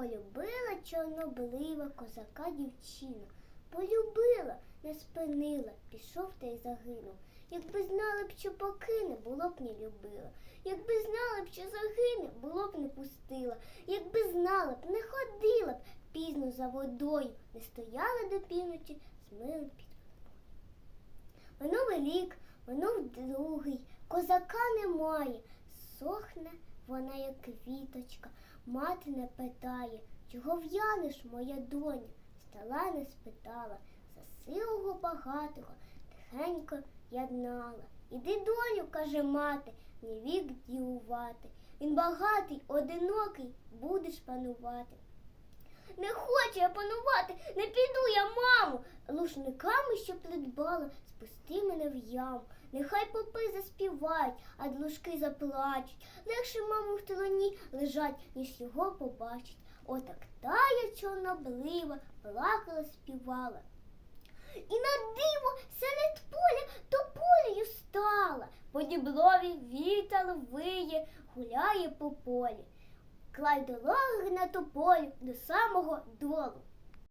полюбила чорнобрива козака дівчина. Полюбила, не спинила, пішов та й загинув. Якби знала б, що покине, було б не любила. Якби знала б, що загине, було б не пустила. Якби знала б, не ходила б пізно за водою, не стояла до півночі з миром під водою. Минув рік, минув другий, козака немає. Сохне вона, як квіточка, мати не питає, чого в'янеш, моя доня, стала не спитала, за силого багатого тихенько яднала. Іди, доню, каже мати, не вік дівувати. Він багатий, одинокий, будеш панувати. Не хочу я панувати, не піду я, мамо. Лушниками, що придбала, спусти мене в яму. Нехай попи заспівають, а дружки заплачуть. Легше, мамо, в тилоні лежать, ніж його побачить. Отак тая чорноблива плакала, співала. І на диво серед поля тополею стала. По діблові вітер виє, гуляє по полі. Клай дороги на тополю до самого долу.